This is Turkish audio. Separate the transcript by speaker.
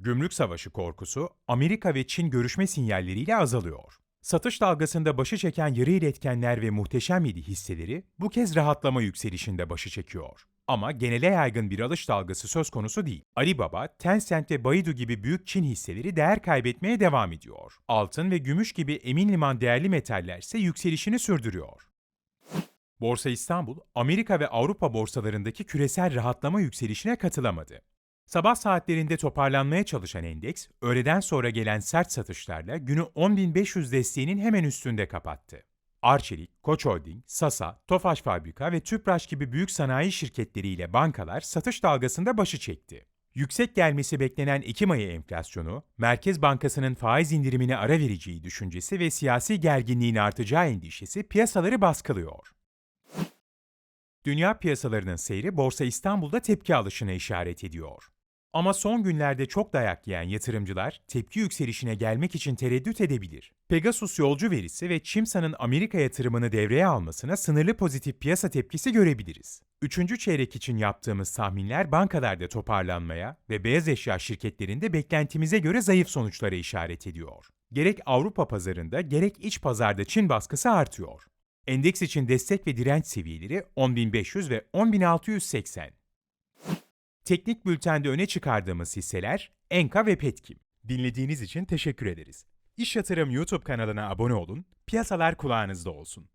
Speaker 1: Gümrük savaşı korkusu Amerika ve Çin görüşme sinyalleriyle azalıyor. Satış dalgasında başı çeken yarı iletkenler ve muhteşem yedi hisseleri bu kez rahatlama yükselişinde başı çekiyor. Ama genele yaygın bir alış dalgası söz konusu değil. Alibaba, Tencent ve Baidu gibi büyük Çin hisseleri değer kaybetmeye devam ediyor. Altın ve gümüş gibi emin liman değerli metaller ise yükselişini sürdürüyor. Borsa İstanbul, Amerika ve Avrupa borsalarındaki küresel rahatlama yükselişine katılamadı. Sabah saatlerinde toparlanmaya çalışan endeks, öğleden sonra gelen sert satışlarla günü 10.500 desteğinin hemen üstünde kapattı. Arçelik, Koç Holding, Sasa, Tofaş Fabrika ve Tüpraş gibi büyük sanayi şirketleriyle bankalar satış dalgasında başı çekti. Yüksek gelmesi beklenen Ekim ayı enflasyonu, Merkez Bankası'nın faiz indirimine ara vereceği düşüncesi ve siyasi gerginliğin artacağı endişesi piyasaları baskılıyor. Dünya piyasalarının seyri Borsa İstanbul'da tepki alışına işaret ediyor. Ama son günlerde çok dayak yiyen yatırımcılar tepki yükselişine gelmek için tereddüt edebilir. Pegasus yolcu verisi ve Çimsa'nın Amerika yatırımını devreye almasına sınırlı pozitif piyasa tepkisi görebiliriz. Üçüncü çeyrek için yaptığımız tahminler bankalarda toparlanmaya ve beyaz eşya şirketlerinde beklentimize göre zayıf sonuçlara işaret ediyor. Gerek Avrupa pazarında gerek iç pazarda Çin baskısı artıyor. Endeks için destek ve direnç seviyeleri 10.500 ve 10.680. Teknik bültende öne çıkardığımız hisseler Enka ve Petkim. Dinlediğiniz için teşekkür ederiz. İş Yatırım YouTube kanalına abone olun, piyasalar kulağınızda olsun.